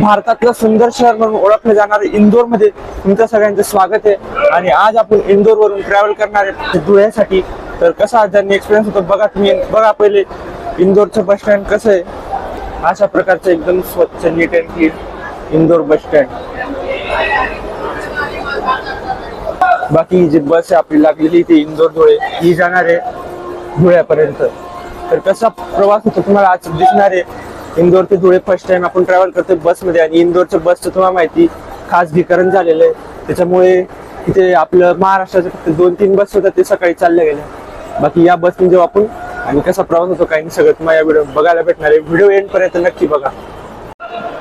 भारतातलं सुंदर शहर म्हणून ओळखलं जाणार इंदोरमध्ये तुमचं सगळ्यांचं स्वागत आहे. आणि आज आपण इंदोर वरून ट्रॅव्हल करणार आहे धुळ्यासाठी तर कसा ज्यांनी एक्सपिरियन्स होतो बघा तुम्ही. बघा पहिले इंदोरचं बस स्टँड कसं आहे? अशा प्रकारचं एकदम स्वच्छ नीट and clean Indore bus stand बाकी जी बस आहे आपली लागलेली ती इंदोर धुळे. ही जाणार आहे धुळ्यापर्यंत. तर कसा प्रवास होतो तुम्हाला आज दिसणार आहे? इंदोर ते धुळे फर्स्ट टाइम आपण ट्रॅव्हल करतोय बसमध्ये आणि इंदोरचं बसचं तुम्हाला माहिती खासगीकरण झालेलं आहे. त्याच्यामुळे तिथे आपलं महाराष्ट्राचे फक्त दोन तीन बस होत्या ते सकाळी चालल्या गेल्या. बाकी या बसने जेव्हा आपण आणि कसा प्रवास होतो काही नाही सगळं तुम्हाला या व्हिडिओ बघायला भेटणार आहे. व्हिडिओ एंड पर्यंत नक्की बघा.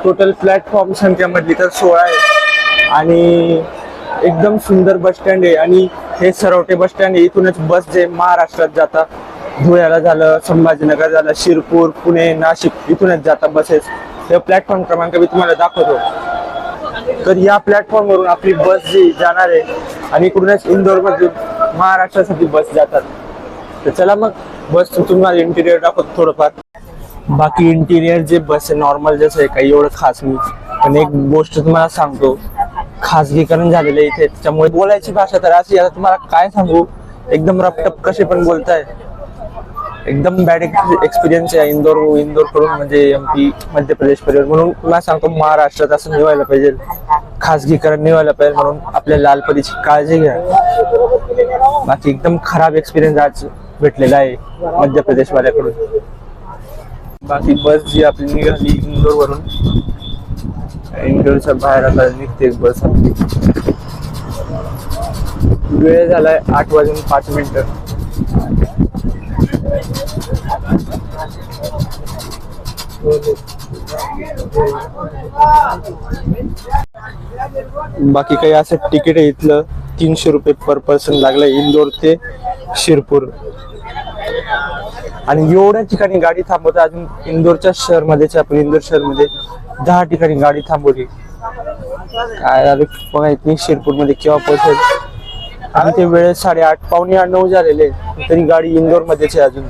टोटल प्लॅटफॉर्म संख्यामधली तर सोळा आहे. आणि एकदम सुंदर बस स्टँड आहे. आणि हे सरवटे बस स्टँड आहे. इथूनच बस जे महाराष्ट्रात जातात. धुळ्याला झालं संभाजीनगर झालं शिरपूर पुणे नाशिक इथूनच जातात बसेस हे प्लॅटफॉर्म क्रमांक मी तुम्हाला दाखवतो. तर या प्लॅटफॉर्म वरून आपली बस जी जाणार आहे आणि इकडूनच इंदोर महाराष्ट्रासाठी बस जातात. तर चला मग बस तुम्हाला इंटिरियर दाखवतो थोडंफार. बाकी इंटिरियर जे बस आहे नॉर्मल जसं आहे काही एवढं खास नाही. पण एक गोष्ट तुम्हाला सांगतो खासगीकरण झालेलं आहे इथे. त्याच्यामुळे बोलायची भाषा तर अशी आता तुम्हाला काय सांगू? एकदम रपटप कसे पण बोलताय. एकदम बॅड एक्सपिरियन्स आहे इंदोर इंदोर करून म्हणजे एम पी मध्य प्रदेश पर्यंत म्हणून मला सांगतो महाराष्ट्रात असं निवायला पाहिजे. खासगीकरण निवायला पाहिजे म्हणून आपल्या लालपरीची काळजी घ्या. बाकी एकदम खराब एक्सपिरियन्स आज भेटलेला आहे मध्य प्रदेश वाल्याकडून बाकी बस जी आपली निघाली इंदोर वरून इंदोरच्या बाहेर आता निघते बस आपली. वेळ झालाय आठ वाजून पाच मिनिट. बाकी काही असं तिकीट आहे इथलं. तीनशे रुपये पर पर्सन लागलं इंदोर ते शिरपूर. आणि एवढ्या ठिकाणी गाडी थांबवतात. अजून इंदोरच्या शहरमध्येच आपण इंदोर शहरमध्ये दहा ठिकाणी गाडी थांबवली. काय झालं? माहीत नाही. शिरपूरमध्ये केव्हा पोहोचेल? आणि ते वेळेस साडेआठ पावणे आठ नऊ झालेले तरी गाडी इंदोर मध्येच आहे अजून.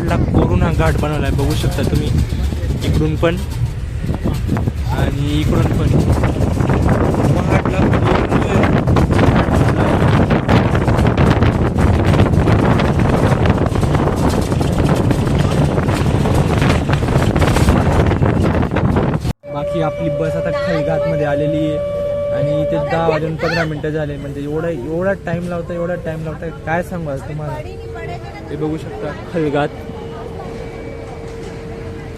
पुरा कोरून हा घाट बनवला आहे बघू शकता तुम्ही. इकडून पण. आणि इकडून पण. बाकी आपली बस आता खैघात मध्ये आलेली आहे. आणि इथे दहा वाजून पंधरा मिनिटं झाले. म्हणजे एवढा एवढा टाइम लावता एवढा टाइम लावता. काय सांगू आज तुम्हाला? ते बघू शकता खलगात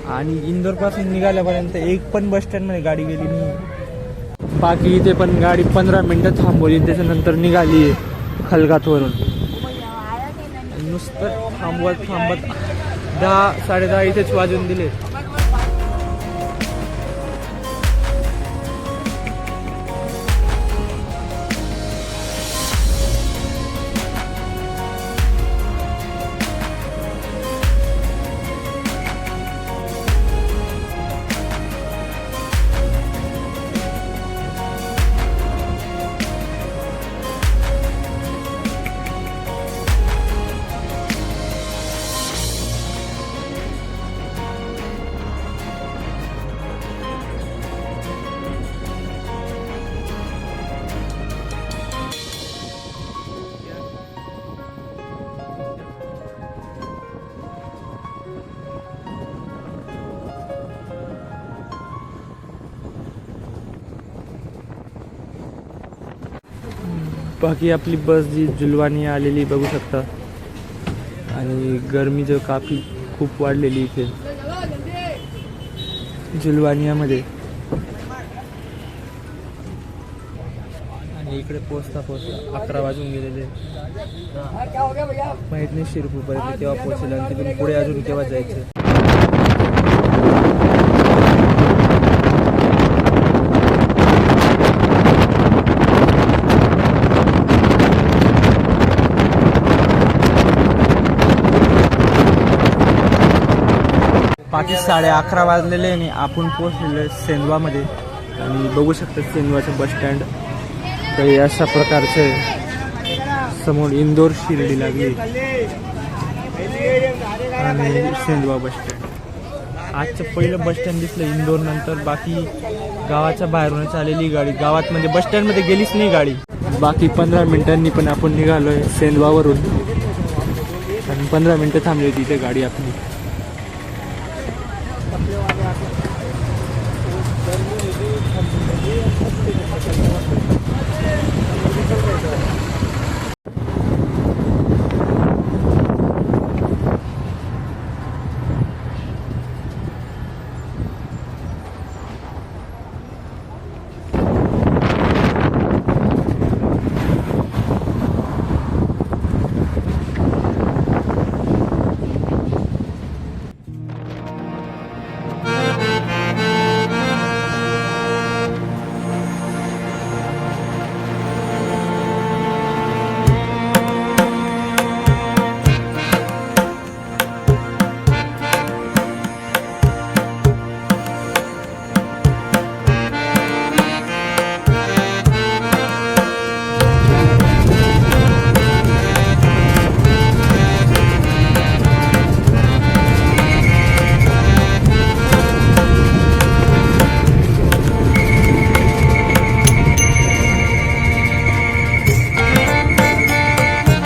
आणि इंदोरपासून निघाल्यापर्यंत एक पण बस स्टँडमध्ये गाडी गेली नाही. बाकी इथे पण गाडी पंधरा मिनटं थांबवली त्याच्यानंतर निघाली खलगातवरून. नुसतं थांबवत थांबत दहा साडेदहा इथेच वाजून दिले. बाकी आपली बस जी जुलवानी आलेली बघू शकता. आणि गरमी जो काफी खूप वाढलेली इथे. जुलवानियामध्ये. आणि इकडे पोचता पोचता अकरा वाजून गेलेले. माहीत नाही शिरपूरपर्यंत केव्हा पोहोचेल आणि तिथून पुढे अजून केव्हा जायचं. बाकी साडे अकरा वाजलेले आणि आपण पोहोचलेलो आहे सेंदवामध्ये आणि बघू शकता सेंदवाचं बस स्टँड तर अशा प्रकारचे समोर इंदोर शिर्डी लागली. आणि सेंदवा बस स्टँड आजचं पहिलं बस स्टँड दिसलं इंदोर नंतर. बाकी गावाच्या बाहेरूनच आलेली गाडी. गावात म्हणजे बस स्टँडमध्ये गेलीच नाही गाडी. बाकी पंधरा मिनिटांनी पण आपण निघालोय सेंदवावरून आणि पंधरा मिनटं थांबली होती इथे गाडी आपली.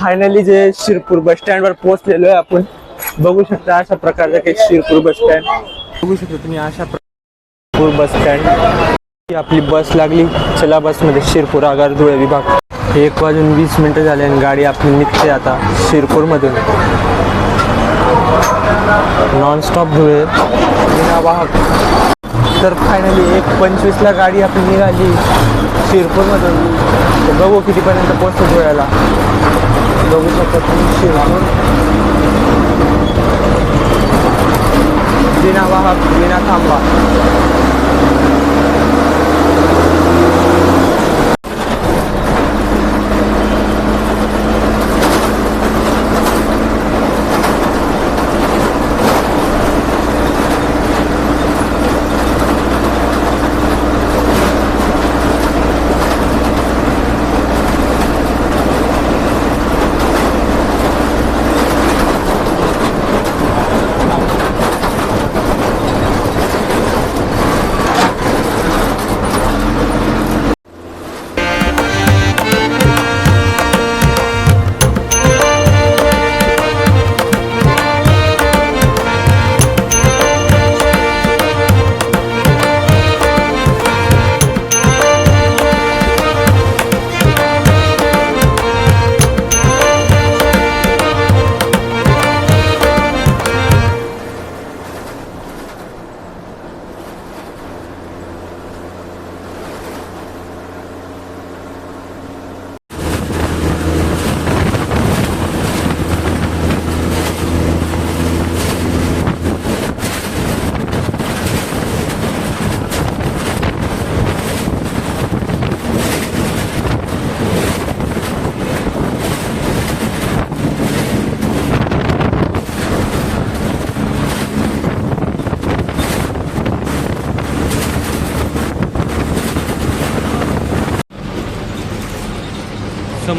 फायनली जे शिरपूर बस स्टँडवर पोहोचलेलो आहे आपण बघू शकता अशा प्रकारचा काही शिरपूर बस स्टँड बघू शकता तुम्ही अशा शिरपूर बस स्टँड आपली बस लागली. चला बसमध्ये शिरपूर आगार धुळे विभाग. एक वाजून वीस मिनिटं झाले आणि गाडी आपली निघते आता शिरपूरमधून. नॉनस्टॉप धुळे विना वाहक. तर फायनली एक पंचवीसला गाडी आपली निघाली शिरपूरमधून. बघू कितीपर्यंत पोहोचतो धुळ्याला. बघू शकता तुम्ही शिरपूर विना वाहक विना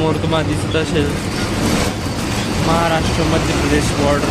समोर तुम्हाला दिसत असेल महाराष्ट्र मध्य प्रदेश बॉर्डर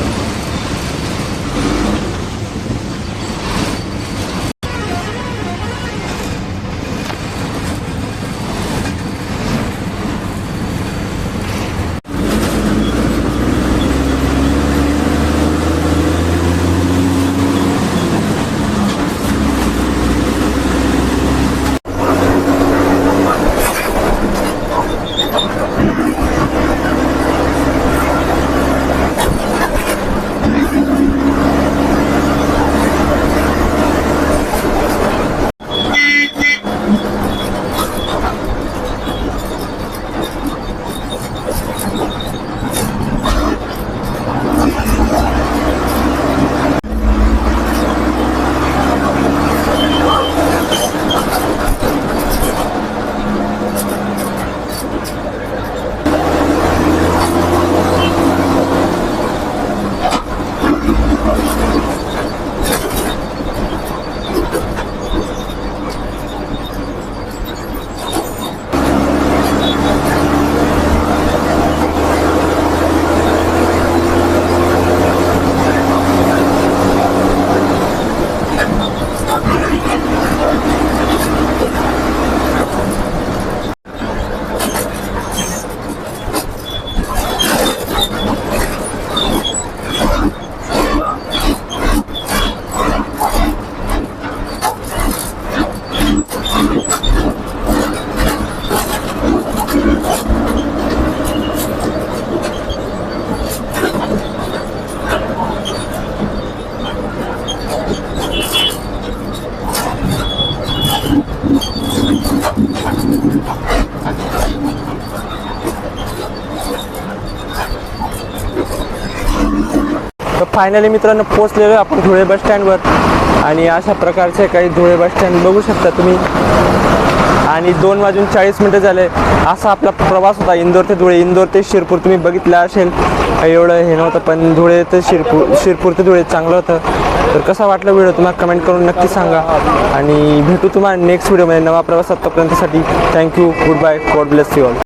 फायनली मित्रांनो पोचलेलो आहे आपण धुळे बस स्टँडवर आणि अशा प्रकारचे काही धुळे बस स्टँड बघू शकता तुम्ही. आणि दोन वाजून चाळीस मिनटं झाले. असा आपला प्रवास होता. इंदोर ते धुळे इंदोर ते शिरपूर. तुम्ही बघितलं असेल. एवढं हे नव्हतं पण धुळे ते शिरपूर शिरपूर ते धुळे चांगलं होतं. तर कसा वाटला व्हिडिओ तुम्हाला कमेंट करून नक्की सांगा. आणि भेटू तुम्हाला नेक्स्ट व्हिडिओमध्ये नवा प्रवासात तोपर्यंतसाठी thank you good bye God bless you all